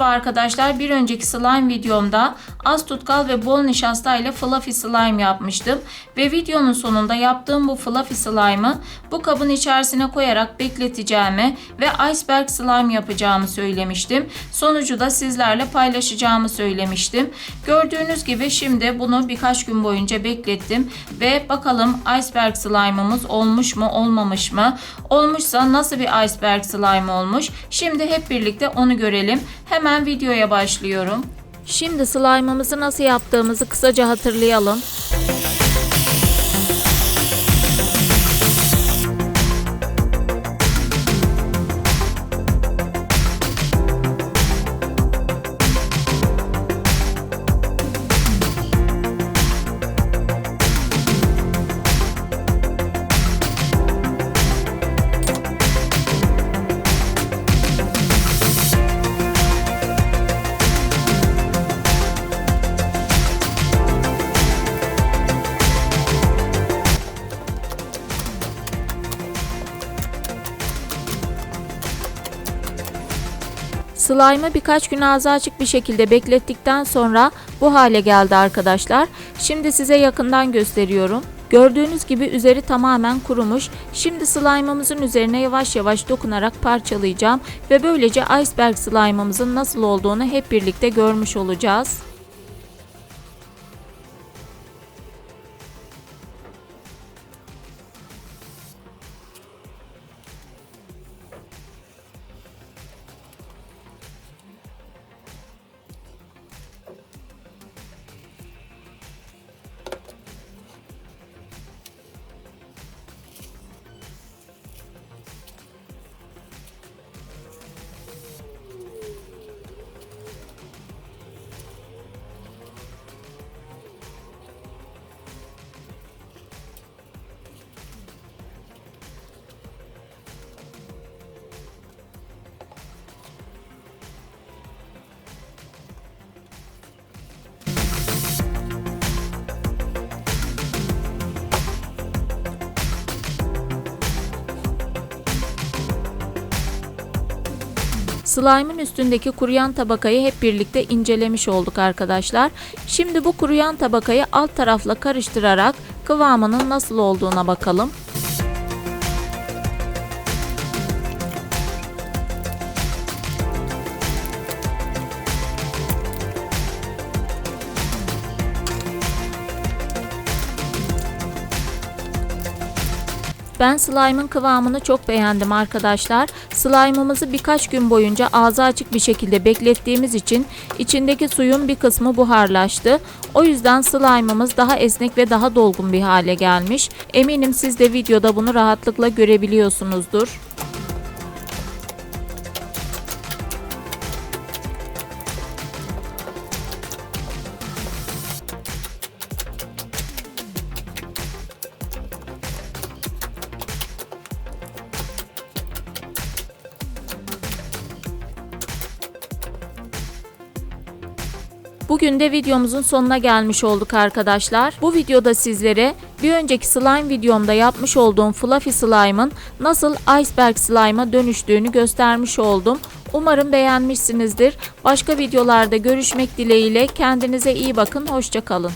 Merhaba arkadaşlar. Bir önceki slime videomda az tutkal ve bol nişasta ile fluffy slime yapmıştım. Ve videonun sonunda yaptığım bu fluffy slime'ı bu kabın içerisine koyarak bekleteceğimi ve iceberg slime yapacağımı söylemiştim. Sonucu da sizlerle paylaşacağımı söylemiştim. Gördüğünüz gibi şimdi bunu birkaç gün boyunca beklettim ve bakalım iceberg slime'ımız olmuş mu olmamış mı? Olmuşsa nasıl bir iceberg slime olmuş? Şimdi hep birlikte onu görelim. Hemen videoya başlıyorum. Şimdi slime'ımızı nasıl yaptığımızı kısaca hatırlayalım. Slime'ı birkaç gün ağzı açık bir şekilde beklettikten sonra bu hale geldi arkadaşlar. Şimdi size yakından gösteriyorum. Gördüğünüz gibi üzeri tamamen kurumuş. Şimdi slime'ımızın üzerine yavaş yavaş dokunarak parçalayacağım ve böylece iceberg slime'ımızın nasıl olduğunu hep birlikte görmüş olacağız. Slime'ın üstündeki kuruyan tabakayı hep birlikte incelemiş olduk arkadaşlar. Şimdi bu kuruyan tabakayı alt tarafla karıştırarak kıvamının nasıl olduğuna bakalım. Ben slime'ın kıvamını çok beğendim arkadaşlar. Slime'ımızı birkaç gün boyunca ağzı açık bir şekilde beklettiğimiz için içindeki suyun bir kısmı buharlaştı. O yüzden slime'ımız daha esnek ve daha dolgun bir hale gelmiş. Eminim siz de videoda bunu rahatlıkla görebiliyorsunuzdur. Bugün de videomuzun sonuna gelmiş olduk arkadaşlar. Bu videoda sizlere bir önceki slime videomda yapmış olduğum fluffy slime'ın nasıl iceberg slime'a dönüştüğünü göstermiş oldum. Umarım beğenmişsinizdir. Başka videolarda görüşmek dileğiyle kendinize iyi bakın. Hoşçakalın.